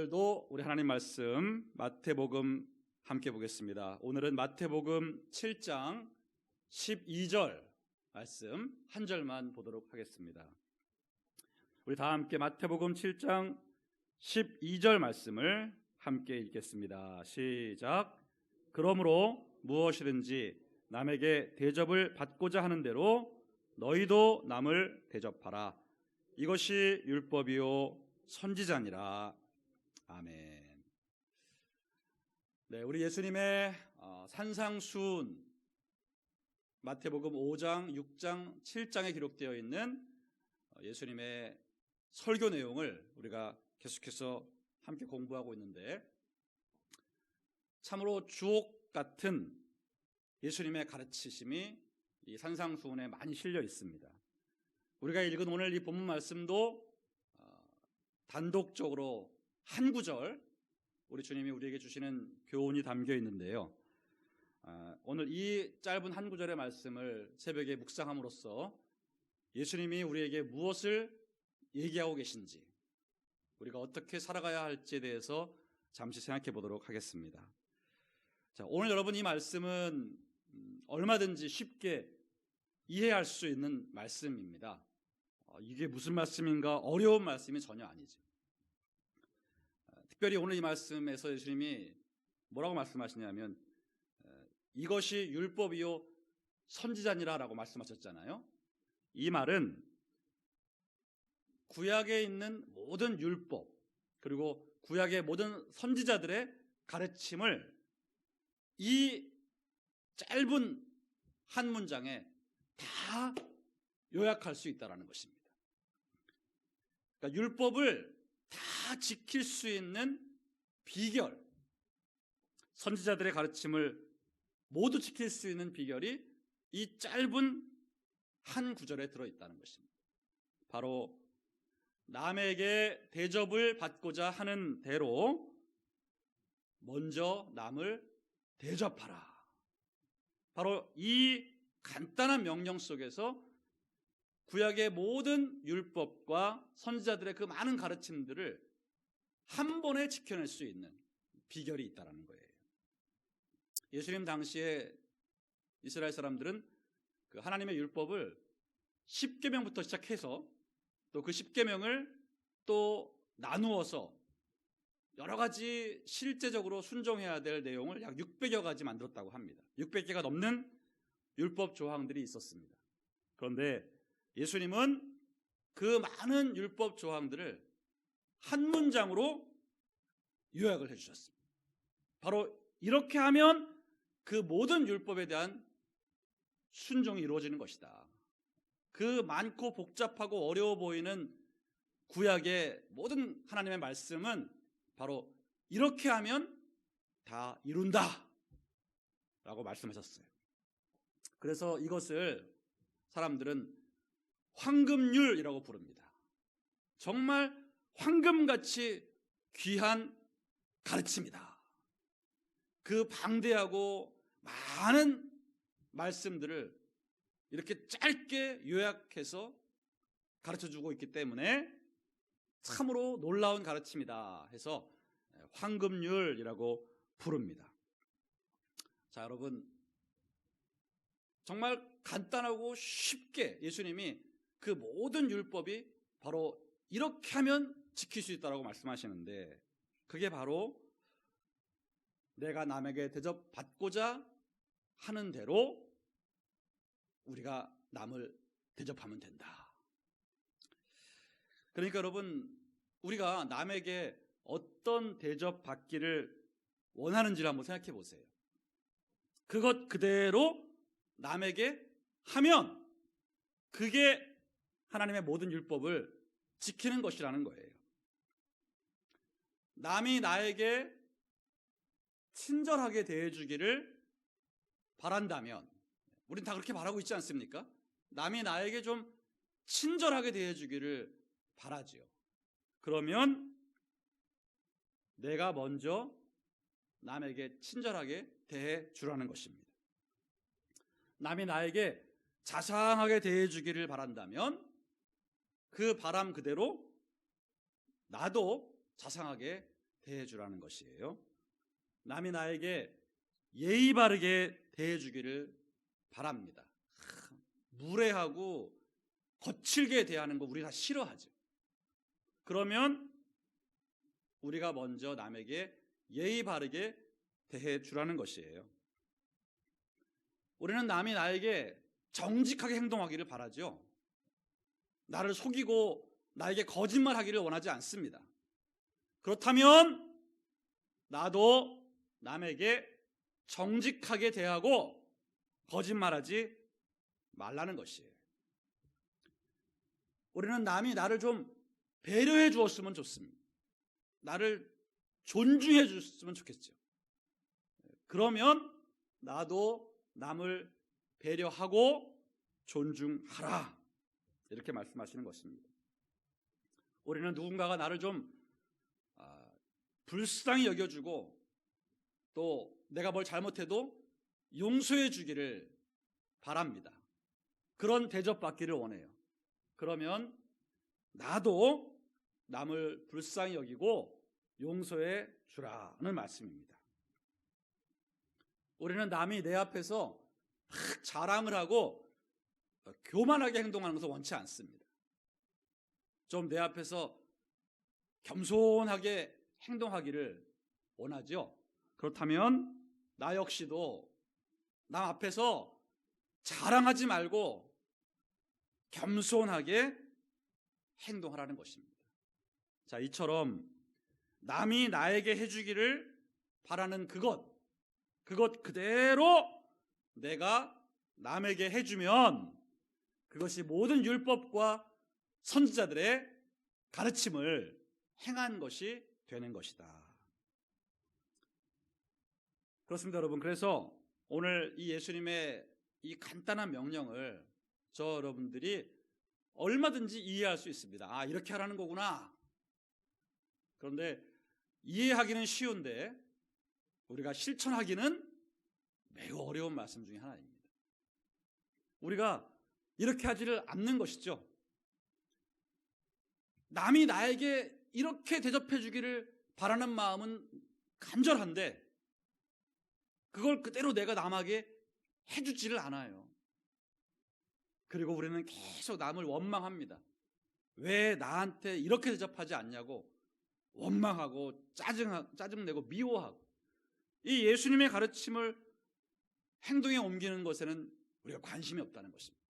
오늘도 우리 하나님 말씀 마태복음 함께 보겠습니다. 오늘은 마태복음 7장 12절 말씀 한 절만 보도록 하겠습니다. 우리 다 함께 마태복음 7장 12절 말씀을 함께 읽겠습니다. 시작. 그러므로 무엇이든지 남에게 대접을 받고자 하는 대로 너희도 남을 대접하라. 이것이 율법이요 선지자니라. 아멘. 네, 우리 예수님의 어, 산상수훈 마태복음 5장, 6장, 7장에 기록되어 있는 어, 예수님의 설교 내용을 우리가 계속해서 함께 공부하고 있는데 참으로 주옥 같은 예수님의 가르치심이 이 산상수훈에 많이 실려 있습니다. 우리가 읽은 오늘 이 본문 말씀도 어, 단독적으로 한 구절 우리 주님이 우리에게 주시는 교훈이 담겨 있는데요. 아, 오늘 이 짧은 한 구절의 말씀을 새벽에 묵상함으로써 예수님이 우리에게 무엇을 얘기하고 계신지 우리가 어떻게 살아가야 할지에 대해서 잠시 생각해 보도록 하겠습니다. 자, 오늘 여러분 이 말씀은 음, 얼마든지 쉽게 이해할 수 있는 말씀입니다. 어, 이게 무슨 말씀인가 어려운 말씀이 전혀 아니죠. 어, 특별히 오늘 이 말씀에서 예수님이 뭐라고 말씀하시냐면 어, 이것이 율법이요 선지자니라라고 말씀하셨잖아요. 이 말은 구약에 있는 모든 율법 그리고 구약의 모든 선지자들의 가르침을 이 짧은 한 문장에 다 요약할 수 있다라는 것입니다. 그러니까 율법을 다 지킬 수 있는 비결, 선지자들의 가르침을 모두 지킬 수 있는 비결이 이 짧은 한 구절에 들어 있다는 것입니다. 바로 남에게 대접을 받고자 하는 대로 먼저 남을 대접하라. 바로 이 간단한 명령 속에서 구약의 모든 율법과 선지자들의 그 많은 가르침들을 한 번에 지켜낼 수 있는 비결이 있다는 거예요. 예수님 당시에 이스라엘 사람들은 그 하나님의 율법을 10계명부터 시작해서 또 그 10계명을 또 나누어서 여러 가지 실제적으로 순종해야 될 내용을 약 600여 가지 만들었다고 합니다. 600개가 넘는 율법 조항들이 있었습니다. 그런데 예수님은 그 많은 율법 조항들을 한 문장으로 요약을 해주셨습니다. 바로 이렇게 하면 그 모든 율법에 대한 순종이 이루어지는 것이다. 그 많고 복잡하고 어려워 보이는 구약의 모든 하나님의 말씀은 바로 이렇게 하면 다 이룬다. 라고 말씀하셨어요. 그래서 이것을 사람들은 황금률이라고 부릅니다. 정말 황금같이 귀한 가르침이다. 그 방대하고 많은 말씀들을 이렇게 짧게 요약해서 가르쳐 주고 있기 때문에 참으로 놀라운 가르침이다 해서 황금률이라고 부릅니다. 자, 여러분. 정말 간단하고 쉽게 예수님이 그 모든 율법이 바로 이렇게 하면 지킬 수 있다라고 말씀하시는데 그게 바로 내가 남에게 대접받고자 하는 대로 우리가 남을 대접하면 된다. 그러니까 여러분 우리가 남에게 어떤 대접받기를 원하는지를 한번 생각해 보세요. 그것 그대로 남에게 하면 그게 하나님의 모든 율법을 지키는 것이라는 거예요. 남이 나에게 친절하게 대해주기를 바란다면, 우린 다 그렇게 바라고 있지 않습니까? 남이 나에게 좀 친절하게 대해주기를 바라지요. 그러면 내가 먼저 남에게 친절하게 대해 주라는 것입니다. 남이 나에게 자상하게 대해 주기를 바란다면 그 바람 그대로 나도 자상하게 대해 주라는 것이에요. 남이 나에게 예의 바르게 대해 주기를 바랍니다. 하, 무례하고 거칠게 대하는 거 우리 다 싫어하죠. 그러면 우리가 먼저 남에게 예의 바르게 대해 주라는 것이에요. 우리는 남이 나에게 정직하게 행동하기를 바라죠. 나를 속이고 나에게 거짓말 하기를 원하지 않습니다. 그렇다면 나도 남에게 정직하게 대하고 거짓말하지 말라는 것이에요. 우리는 남이 나를 좀 배려해 주었으면 좋습니다. 나를 존중해 줬으면 좋겠죠. 그러면 나도 남을 배려하고 존중하라. 이렇게 말씀하시는 것입니다. 우리는 누군가가 나를 좀 아, 불쌍히 여겨주고 또 내가 뭘 잘못해도 용서해 주기를 바랍니다. 그런 대접받기를 원해요. 그러면 나도 남을 불쌍히 여기고 용서해 주라는 말씀입니다. 우리는 남이 내 앞에서 막 자랑을 하고 교만하게 행동하는 것을 원치 않습니다. 좀 내 앞에서 겸손하게 행동하기를 원하죠. 그렇다면 나 역시도 남 앞에서 자랑하지 말고 겸손하게 행동하라는 것입니다. 자, 이처럼 남이 나에게 해주기를 바라는 그것, 그것 그대로 내가 남에게 해주면 그것이 모든 율법과 선지자들의 가르침을 행한 것이 되는 것이다. 그렇습니다, 여러분. 그래서 오늘 이 예수님의 이 간단한 명령을 저 여러분들이 얼마든지 이해할 수 있습니다. 아, 이렇게 하라는 거구나. 그런데 이해하기는 쉬운데 우리가 실천하기는 매우 어려운 말씀 중에 하나입니다. 우리가 이렇게 하지를 않는 것이죠. 남이 나에게 이렇게 대접해 주기를 바라는 마음은 간절한데 그걸 그대로 내가 남에게 해주지를 않아요. 그리고 우리는 계속 남을 원망합니다. 왜 나한테 이렇게 대접하지 않냐고 원망하고 짜증, 짜증내고 미워하고 이 예수님의 가르침을 행동에 옮기는 것에는 우리가 관심이 없다는 것입니다.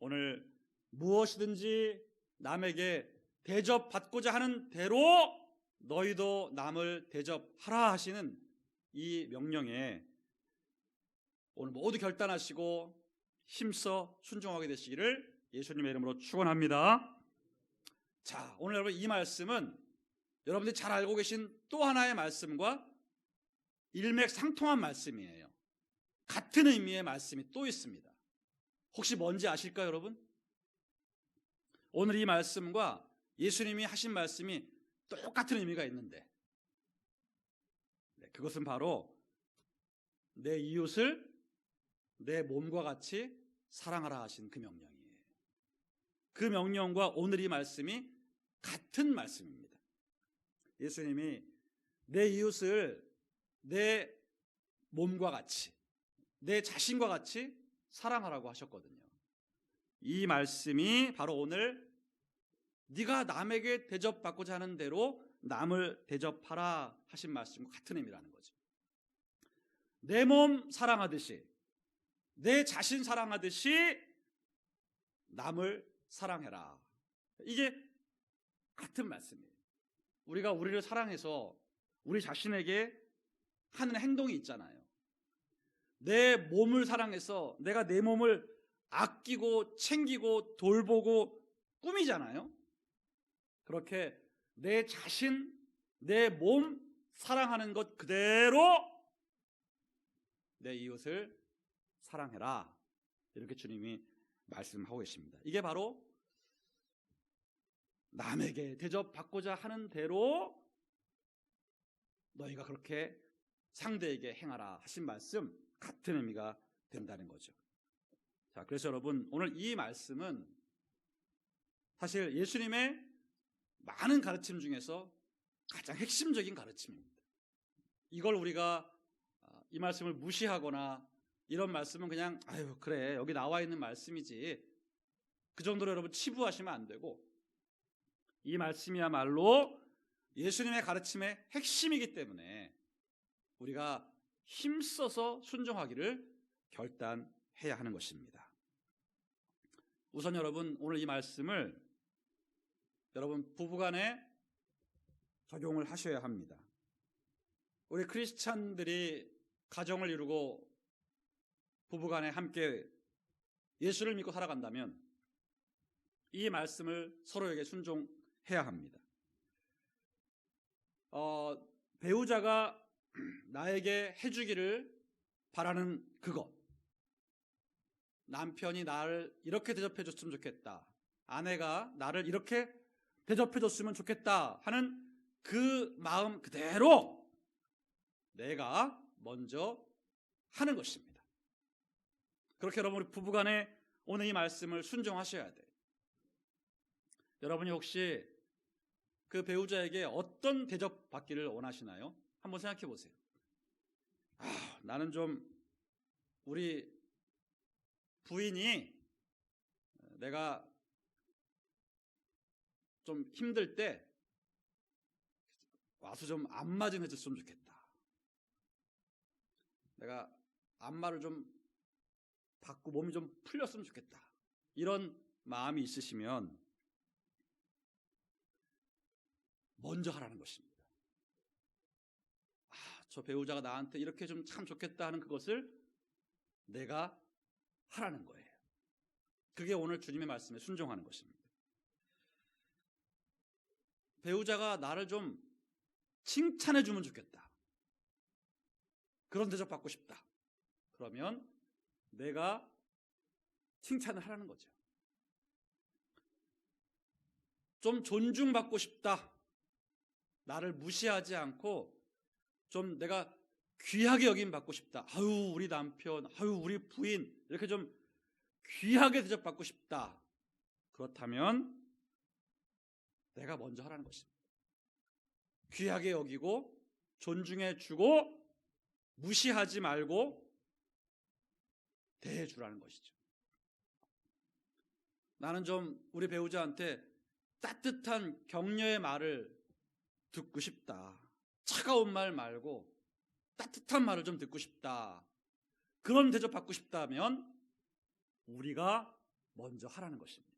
오늘 무엇이든지 남에게 대접받고자 하는 대로 너희도 남을 대접하라 하시는 이 명령에 오늘 모두 결단하시고 힘써 순종하게 되시기를 예수님의 이름으로 축원합니다. 자, 오늘 여러분 이 말씀은 여러분들이 잘 알고 계신 또 하나의 말씀과 일맥상통한 말씀이에요. 같은 의미의 말씀이 또 있습니다. 혹시 뭔지 아실까요, 여러분? 오늘 이 말씀과 예수님이 하신 말씀이 똑같은 의미가 있는데, 네, 그것은 바로 내 이웃을 내 몸과 같이 사랑하라 하신 그 명령이에요. 그 명령과 오늘 이 말씀이 같은 말씀입니다. 예수님이 내 이웃을 내 몸과 같이, 내 자신과 같이 사랑하라고 하셨거든요. 이 말씀이 바로 오늘 네가 남에게 대접받고자 하는 대로 남을 대접하라 하신 말씀과 같은 의미라는 거죠. 내 몸 사랑하듯이 내 자신 사랑하듯이 남을 사랑해라. 이게 같은 말씀이에요. 우리가 우리를 사랑해서 우리 자신에게 하는 행동이 있잖아요. 내 몸을 사랑해서 내가 내 몸을 아끼고 챙기고 돌보고 꾸미잖아요. 그렇게 내 자신, 내 몸 사랑하는 것 그대로 내 이웃을 사랑해라. 이렇게 주님이 말씀하고 계십니다. 이게 바로 남에게 대접받고자 하는 대로 너희가 그렇게 상대에게 행하라 하신 말씀 같은 의미가 된다는 거죠. 자, 그래서 여러분 오늘 이 말씀은 사실 예수님의 많은 가르침 중에서 가장 핵심적인 가르침입니다. 이걸 우리가 아, 이 말씀을 무시하거나 이런 말씀은 그냥 아유 그래 여기 나와 있는 말씀이지 그 정도로 여러분 치부하시면 안 되고 이 말씀이야말로 예수님의 가르침의 핵심이기 때문에 우리가 힘써서 순종하기를 결단해야 하는 것입니다. 우선 여러분 오늘 이 말씀을 여러분 부부간에 적용을 하셔야 합니다. 우리 크리스찬들이 가정을 이루고 부부간에 함께 예수를 믿고 살아간다면 이 말씀을 서로에게 순종해야 합니다. 어, 배우자가 나에게 해주기를 바라는 그것. 남편이 나를 이렇게 대접해 줬으면 좋겠다. 아내가 나를 이렇게 대접해 줬으면 좋겠다 하는 그 마음 그대로 내가 먼저 하는 것입니다. 그렇게 여러분 우리 부부간에 오늘 이 말씀을 순종하셔야 돼요. 여러분이 혹시 그 배우자에게 어떤 대접 받기를 원하시나요? 한번 생각해 보세요. 아, 나는 좀 우리 부인이 내가 좀 힘들 때 와서 좀 안마 좀 해줬으면 좋겠다. 내가 안마를 좀 받고 몸이 좀 풀렸으면 좋겠다. 이런 마음이 있으시면 먼저 하라는 것입니다. 아, 저 배우자가 나한테 이렇게 좀 참 좋겠다 하는 그것을 내가 하라는 거예요. 그게 오늘 주님의 말씀에 순종하는 것입니다. 배우자가 나를 좀 칭찬해 주면 좋겠다. 그런 대접 받고 싶다. 그러면 내가 칭찬을 하라는 거죠. 좀 존중받고 싶다. 나를 무시하지 않고 좀 내가 귀하게 여김 받고 싶다. 아유, 우리 남편, 아유, 우리 부인, 이렇게 좀 귀하게 대접받고 싶다. 그렇다면 내가 먼저 하라는 것입니다. 귀하게 여기고 존중해 주고 무시하지 말고 대해 주라는 것이죠. 나는 좀 우리 배우자한테 따뜻한 격려의 말을 듣고 싶다. 차가운 말 말고 따뜻한 말을 좀 듣고 싶다. 그런 대접 받고 싶다면 우리가 먼저 하라는 것입니다.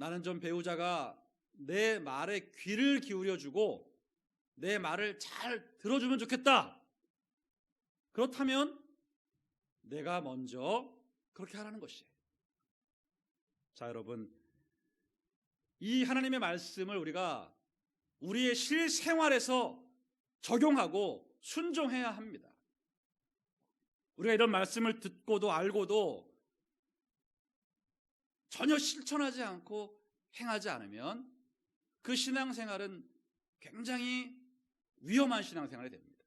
나는 좀 배우자가 내 말에 귀를 기울여 주고 내 말을 잘 들어주면 좋겠다. 그렇다면 내가 먼저 그렇게 하라는 것이에요. 자, 여러분. 이 하나님의 말씀을 우리가 우리의 실생활에서 적용하고 순종해야 합니다. 우리가 이런 말씀을 듣고도 알고도 전혀 실천하지 않고 행하지 않으면 그 신앙생활은 굉장히 위험한 신앙생활이 됩니다.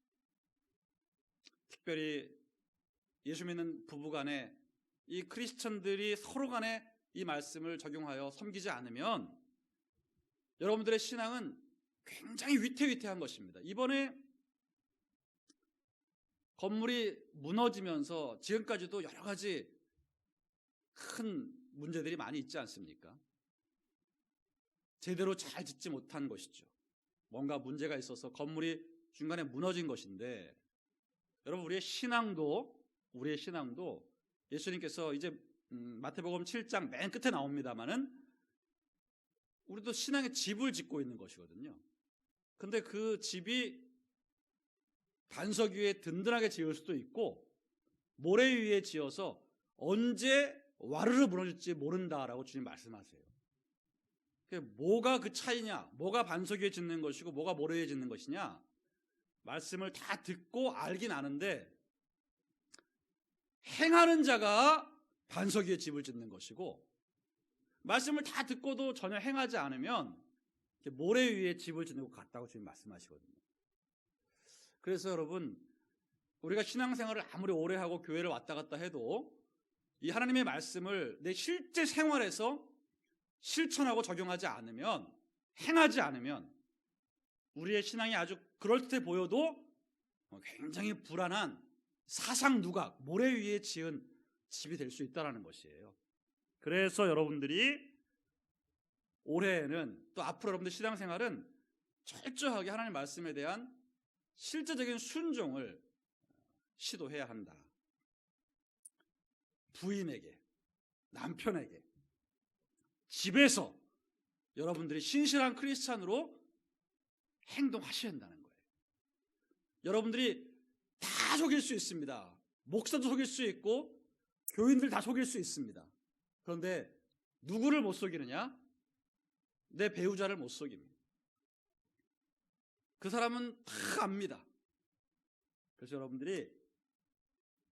특별히 예수 믿는 부부 간에 이 크리스천들이 서로 간에 이 말씀을 적용하여 섬기지 않으면 여러분들의 신앙은 굉장히 위태위태한 것입니다. 이번에 건물이 무너지면서 지금까지도 여러 가지 큰 문제들이 많이 있지 않습니까? 제대로 잘 짓지 못한 것이죠. 뭔가 문제가 있어서 건물이 중간에 무너진 것인데 여러분 우리의 신앙도 우리의 신앙도 예수님께서 이제 음, 마태복음 7장 맨 끝에 나옵니다만은 우리도 신앙의 집을 짓고 있는 것이거든요. 근데 그 집이 반석 위에 든든하게 지을 수도 있고 모래 위에 지어서 언제 와르르 무너질지 모른다라고 주님 말씀하세요. 뭐가 그 차이냐? 뭐가 반석 위에 짓는 것이고 뭐가 모래 위에 짓는 것이냐? 말씀을 다 듣고 알긴 아는데 행하는 자가 반석 위에 집을 짓는 것이고 말씀을 다 듣고도 전혀 행하지 않으면 모래 위에 집을 짓는 것 같다고 지금 말씀하시거든요. 그래서 여러분 우리가 신앙생활을 아무리 오래 하고 교회를 왔다 갔다 해도 이 하나님의 말씀을 내 실제 생활에서 실천하고 적용하지 않으면 행하지 않으면 우리의 신앙이 아주 그럴듯해 보여도 어, 굉장히 불안한 사상 누각, 모래 위에 지은 집이 될 수 있다는 것이에요. 그래서 여러분들이 올해에는 또 앞으로 여러분들 신앙생활은 철저하게 하나님 말씀에 대한 실제적인 순종을 시도해야 한다. 부인에게, 남편에게, 집에서 여러분들이 신실한 크리스찬으로 행동하셔야 한다는 거예요. 여러분들이 다 속일 수 있습니다. 목사도 속일 수 있고 교인들 다 속일 수 있습니다. 그런데 누구를 못 속이느냐? 내 배우자를 못 속입니다. 그 사람은 다 압니다. 그래서 여러분들이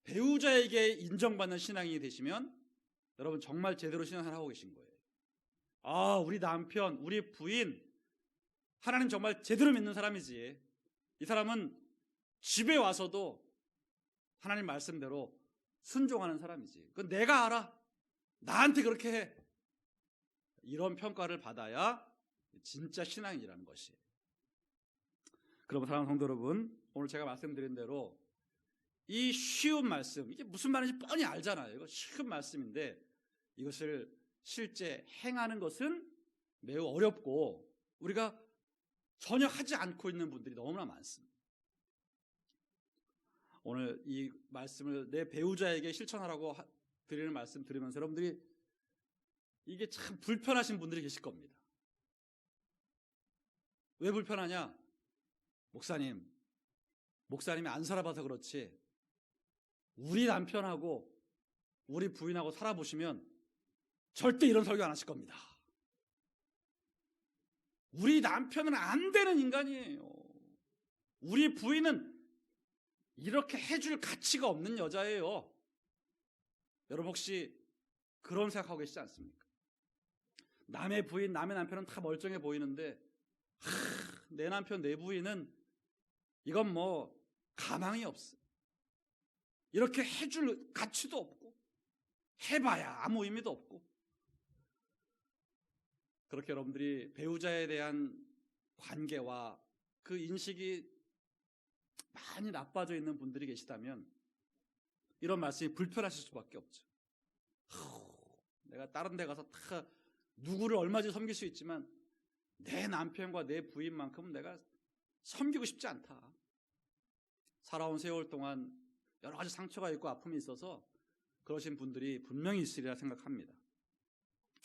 배우자에게 인정받는 신앙이 되시면 여러분 정말 제대로 신앙을 하고 계신 거예요. 아, 우리 남편, 우리 부인, 하나님 정말 제대로 믿는 사람이지. 이 사람은 집에 와서도 하나님 말씀대로 순종하는 사람이지. 그건 내가 알아. 나한테 그렇게 해. 이런 평가를 받아야 진짜 신앙이라는 것이에요. 그럼 사랑하는 성도 여러분, 오늘 제가 말씀드린 대로 이 쉬운 말씀, 이게 무슨 말인지 뻔히 알잖아요. 이거 쉬운 말씀인데 이것을 실제 행하는 것은 매우 어렵고 우리가 전혀 하지 않고 있는 분들이 너무나 많습니다. 오늘 이 말씀을 내 배우자에게 실천하라고 하- 드리는 말씀 들으면서 여러분들이 이게 참 불편하신 분들이 계실 겁니다. 왜 불편하냐? 목사님, 목사님이 안 살아봐서 그렇지. 우리 남편하고 우리 부인하고 살아보시면 절대 이런 설교 안 하실 겁니다. 우리 남편은 안 되는 인간이에요. 우리 부인은 이렇게 해줄 가치가 없는 여자예요. 여러분 혹시 그런 생각하고 계시지 않습니까? 남의 부인, 남의 남편은 다 멀쩡해 보이는데 하, 내 남편, 내 부인은 이건 뭐 가망이 없어. 이렇게 해줄 가치도 없고 해봐야 아무 의미도 없고 그렇게 여러분들이 배우자에 대한 관계와 그 인식이 많이 나빠져 있는 분들이 계시다면 이런 말씀이 불편하실 수밖에 없죠. 하, 내가 다른 데 가서 다 누구를 얼마든지 섬길 수 있지만 내 남편과 내 부인만큼은 내가 섬기고 싶지 않다. 살아온 세월 동안 여러 가지 상처가 있고 아픔이 있어서 그러신 분들이 분명히 있으리라 생각합니다.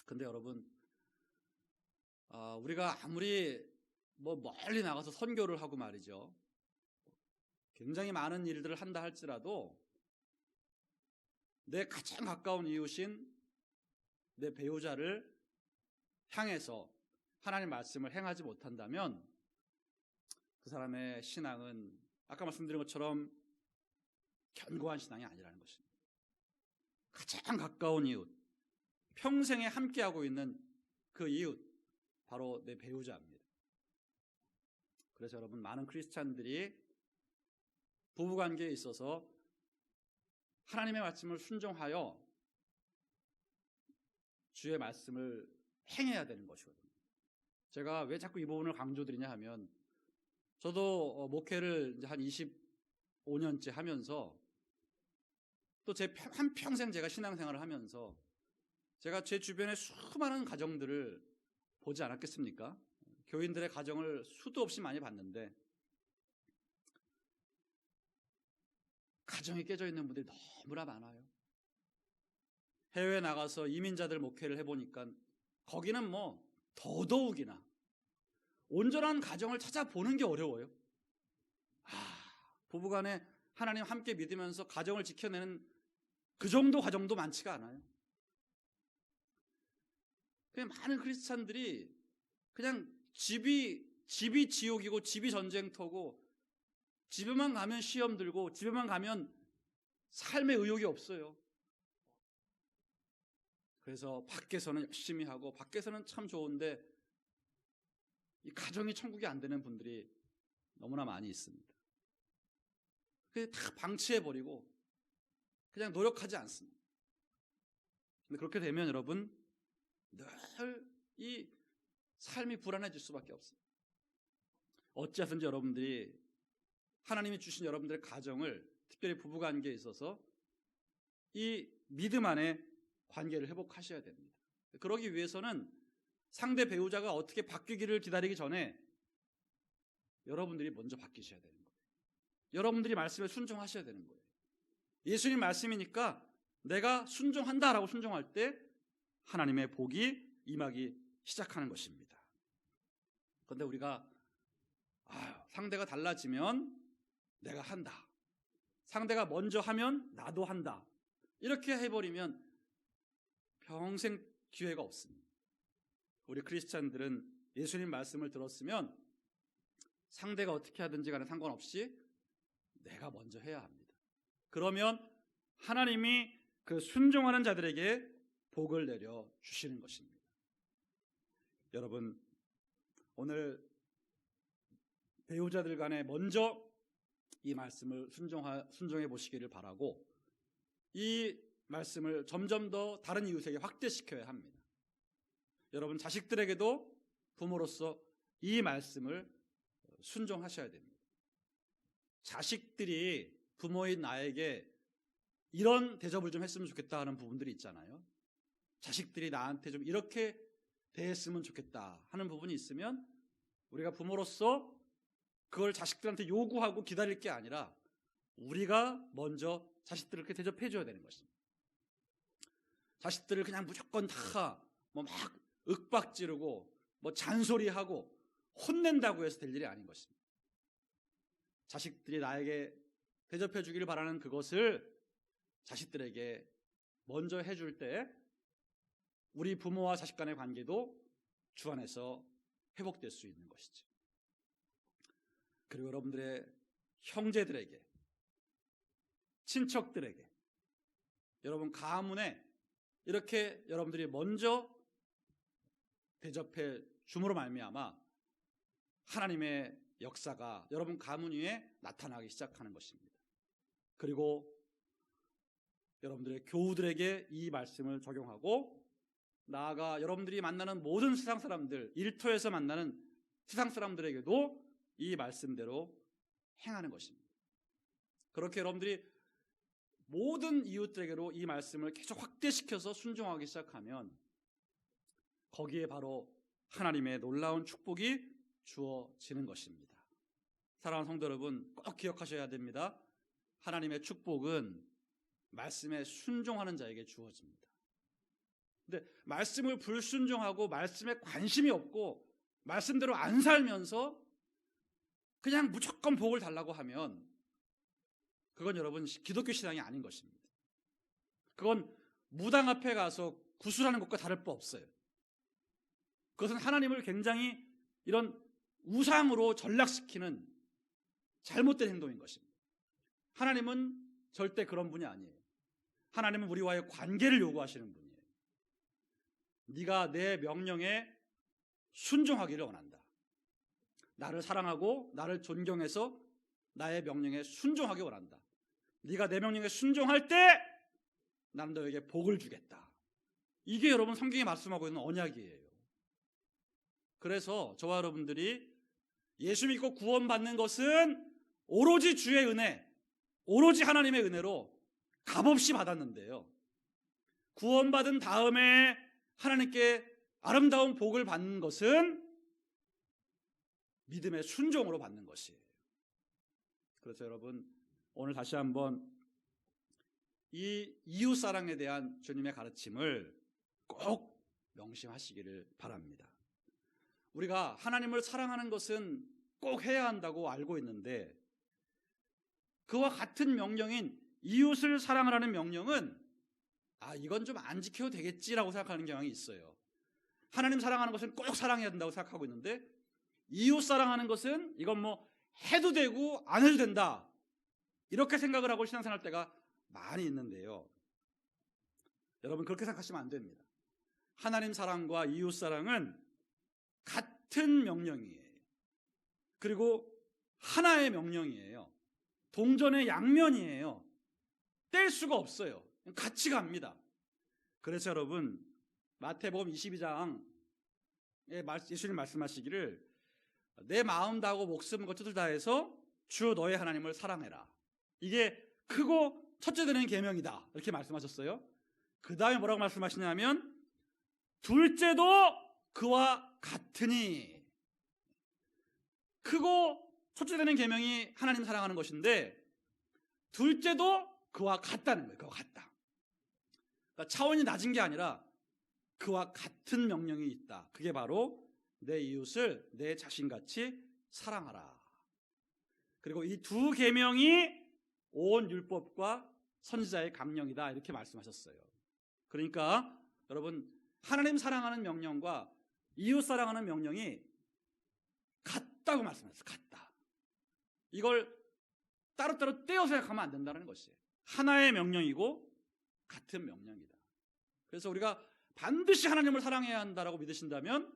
근데 여러분, 아, 우리가 아무리 뭐 멀리 나가서 선교를 하고 말이죠. 굉장히 많은 일들을 한다 할지라도 내 가장 가까운 이웃인 내 배우자를 향해서 하나님 말씀을 행하지 못한다면 그 사람의 신앙은 아까 말씀드린 것처럼 견고한 신앙이 아니라는 것입니다. 가장 가까운 이웃, 평생에 함께하고 있는 그 이웃, 바로 내 배우자입니다. 그래서 여러분, 많은 크리스찬들이 부부관계에 있어서 하나님의 말씀을 순종하여 주의 말씀을 행해야 되는 것이거든요. 제가 왜 자꾸 이 부분을 강조드리냐 하면 저도 어, 목회를 한 25년째 하면서 또 제 한평생 제가 신앙생활을 하면서 제가 제 주변의 수많은 가정들을 보지 않았겠습니까? 교인들의 가정을 수도 없이 많이 봤는데 가정이 깨져 있는 분들이 너무나 많아요. 해외에 나가서 이민자들 목회를 해보니까 거기는 뭐 더더욱이나 온전한 가정을 찾아보는 게 어려워요. 아, 부부간에 하나님 함께 믿으면서 가정을 지켜내는 그 정도 가정도 많지가 않아요. 그냥 많은 크리스찬들이 그냥 집이 집이 지옥이고 집이 전쟁터고 집에만 가면 시험 들고 집에만 가면 삶의 의욕이 없어요. 그래서 밖에서는 열심히 하고 밖에서는 참 좋은데 이 가정이 천국이 안 되는 분들이 너무나 많이 있습니다. 그게 다 방치해 버리고 그냥 노력하지 않습니다. 근데 그렇게 되면 여러분 늘 이 삶이 불안해질 수밖에 없어요. 어찌하든지 여러분들이 하나님이 주신 여러분들의 가정을 특별히 부부 관계에 있어서 이 믿음 안에 관계를 회복하셔야 됩니다. 그러기 위해서는 상대 배우자가 어떻게 바뀌기를 기다리기 전에 여러분들이 먼저 바뀌셔야 되는 거예요. 여러분들이 말씀에 순종하셔야 되는 거예요. 예수님 말씀이니까 내가 순종한다라고 순종할 때 하나님의 복이 임하기 시작하는 것입니다. 그런데 우리가 아유, 상대가 달라지면 내가 한다. 상대가 먼저 하면 나도 한다. 이렇게 해버리면 평생 기회가 없습니다. 우리 크리스찬들은 예수님 말씀을 들었으면 상대가 어떻게 하든지 간에 상관없이 내가 먼저 해야 합니다. 그러면 하나님이 그 순종하는 자들에게 복을 내려 주시는 것입니다. 여러분, 오늘 배우자들 간에 먼저 이 말씀을 순종하, 순종해 보시기를 바라고 이 말씀을 점점 더 다른 이웃에게 확대시켜야 합니다. 여러분 자식들에게도 부모로서 이 말씀을 순종하셔야 됩니다. 자식들이 부모인 나에게 이런 대접을 좀 했으면 좋겠다 하는 부분들이 있잖아요. 자식들이 나한테 좀 이렇게 대했으면 좋겠다 하는 부분이 있으면 우리가 부모로서 그걸 자식들한테 요구하고 기다릴 게 아니라 우리가 먼저 자식들을 그렇게 대접해 줘야 되는 것입니다. 자식들을 그냥 무조건 다 뭐 막 윽박 지르고 뭐 잔소리하고 혼낸다고 해서 될 일이 아닌 것입니다. 자식들이 나에게 대접해 주기를 바라는 그것을 자식들에게 먼저 해줄 때 우리 부모와 자식 간의 관계도 주 안에서 회복될 수 있는 것이죠. 그리고 여러분들의 형제들에게, 친척들에게, 여러분 가문에 이렇게 여러분들이 먼저 대접해 줌으로 말미암아 하나님의 역사가 여러분 가문 위에 나타나기 시작하는 것입니다. 그리고 여러분들의 교우들에게 이 말씀을 적용하고 나아가 여러분들이 만나는 모든 세상 사람들, 일터에서 만나는 세상 사람들에게도 이 말씀대로 행하는 것입니다. 그렇게 여러분들이 모든 이웃들에게로 이 말씀을 계속 확대시켜서 순종하기 시작하면 거기에 바로 하나님의 놀라운 축복이 주어지는 것입니다. 사랑하는 성도 여러분, 꼭 기억하셔야 됩니다. 하나님의 축복은 말씀에 순종하는 자에게 주어집니다. 근데 말씀을 불순종하고 말씀에 관심이 없고 말씀대로 안 살면서 그냥 무조건 복을 달라고 하면 그건 여러분 기독교 신앙이 아닌 것입니다. 그건 무당 앞에 가서 구술하는 것과 다를 바 없어요. 그것은 하나님을 굉장히 이런 우상으로 전락시키는 잘못된 행동인 것입니다. 하나님은 절대 그런 분이 아니에요. 하나님은 우리와의 관계를 요구하시는 분이에요. 네가 내 명령에 순종하기를 원한다. 나를 사랑하고 나를 존경해서 나의 명령에 순종하기 원한다. 네가 내 명령에 순종할 때 나는 너에게 복을 주겠다. 이게 여러분 성경이 말씀하고 있는 언약이에요. 그래서 저와 여러분들이 예수 믿고 구원받는 것은 오로지 주의 은혜, 오로지 하나님의 은혜로 값없이 받았는데요. 구원받은 다음에 하나님께 아름다운 복을 받는 것은 믿음의 순종으로 받는 것이에요. 그래서 여러분 오늘 다시 한번 이 이웃 사랑에 대한 주님의 가르침을 꼭 명심하시기를 바랍니다. 우리가 하나님을 사랑하는 것은 꼭 해야 한다고 알고 있는데 그와 같은 명령인 이웃을 사랑하라는 명령은 아 이건 좀 안 지켜도 되겠지라고 생각하는 경향이 있어요. 하나님 사랑하는 것은 꼭 사랑해야 된다고 생각하고 있는데 이웃 사랑하는 것은 이건 뭐 해도 되고 안 해도 된다. 이렇게 생각을 하고 신앙생활 때가 많이 있는데요. 여러분 그렇게 생각하시면 안 됩니다. 하나님 사랑과 이웃 사랑은 같은 명령이에요. 그리고 하나의 명령이에요. 동전의 양면이에요. 뗄 수가 없어요. 같이 갑니다. 그래서 여러분 마태복음 22장 예수님 말씀하시기를 내 마음 다하고 목숨과 뜻을 다해서 주 너의 하나님을 사랑해라. 이게 크고 첫째 되는 계명이다. 이렇게 말씀하셨어요. 그 다음에 뭐라고 말씀하시냐면 둘째도 그와 같으니 크고 첫째 되는 계명이 하나님 사랑하는 것인데 둘째도 그와 같다는 거예요. 그와 같다. 그러니까 차원이 낮은 게 아니라 그와 같은 명령이 있다. 그게 바로 내 이웃을 내 자신같이 사랑하라. 그리고 이 두 계명이 온 율법과 선지자의 강령이다. 이렇게 말씀하셨어요. 그러니까 여러분 하나님 사랑하는 명령과 이웃 사랑하는 명령이 같다고 말씀하셨어요. 같다. 이걸 따로따로 떼어 생각하면 안 된다는 것이에요. 하나의 명령이고 같은 명령이다. 그래서 우리가 반드시 하나님을 사랑해야 한다라고 믿으신다면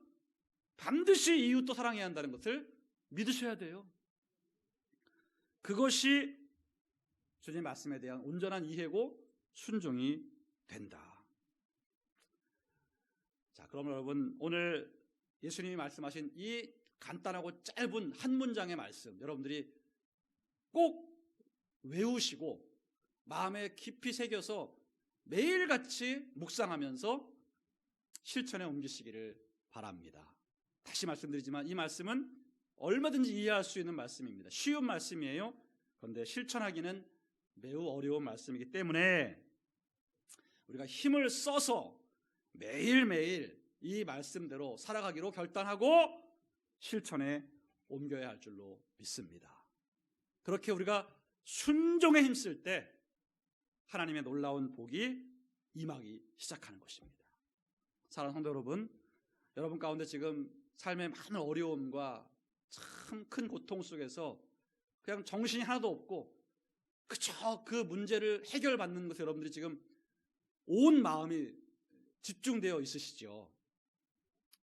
반드시 이웃도 사랑해야 한다는 것을 믿으셔야 돼요. 그것이 주님 말씀에 대한 온전한 이해고 순종이 된다. 자, 그럼 여러분 오늘 예수님이 말씀하신 이 간단하고 짧은 한 문장의 말씀 여러분들이 꼭 외우시고 마음에 깊이 새겨서 매일같이 묵상하면서 실천에 옮기시기를 바랍니다. 다시 말씀드리지만 이 말씀은 얼마든지 이해할 수 있는 말씀입니다. 쉬운 말씀이에요. 그런데 실천하기는 매우 어려운 말씀이기 때문에 우리가 힘을 써서 매일매일 이 말씀대로 살아가기로 결단하고 실천에 옮겨야 할 줄로 믿습니다. 그렇게 우리가 순종에 힘쓸 때 하나님의 놀라운 복이 임하기 시작하는 것입니다. 사랑하는 성도 여러분, 여러분 가운데 지금 삶의 많은 어려움과 참 큰 고통 속에서 그냥 정신이 하나도 없고 그저 그 문제를 해결받는 것에 여러분들이 지금 온 마음이 집중되어 있으시죠.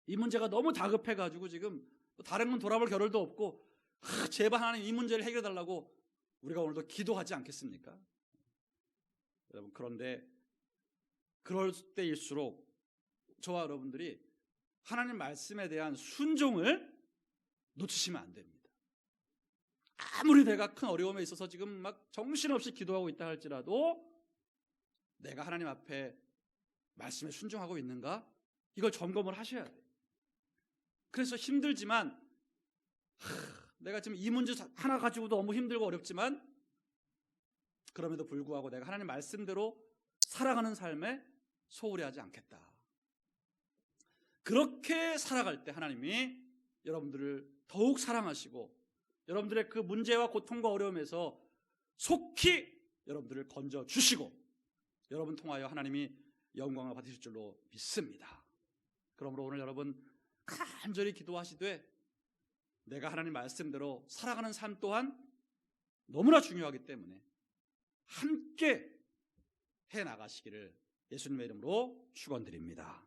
이 문제가 너무 다급해가지고 지금 다른 건 돌아볼 겨를도 없고 아, 제발 하나님 이 문제를 해결해 달라고 우리가 오늘도 기도하지 않겠습니까? 여러분 그런데 그럴 때일수록 저와 여러분들이 하나님 말씀에 대한 순종을 놓치시면 안 됩니다. 아무리 내가 큰 어려움에 있어서 지금 막 정신없이 기도하고 있다 할지라도 내가 하나님 앞에 말씀에 순종하고 있는가? 이걸 점검을 하셔야 돼요. 그래서 힘들지만 하, 내가 지금 이 문제 하나 가지고도 너무 힘들고 어렵지만 그럼에도 불구하고 내가 하나님 말씀대로 살아가는 삶에 소홀히 하지 않겠다. 그렇게 살아갈 때 하나님이 여러분들을 더욱 사랑하시고 여러분들의 그 문제와 고통과 어려움에서 속히 여러분들을 건져 주시고 여러분 통하여 하나님이 영광을 받으실 줄로 믿습니다. 그러므로 오늘 여러분 간절히 기도하시되 내가 하나님 말씀대로 살아가는 삶 또한 너무나 중요하기 때문에 함께 해 나가시기를 예수님의 이름으로 축원드립니다.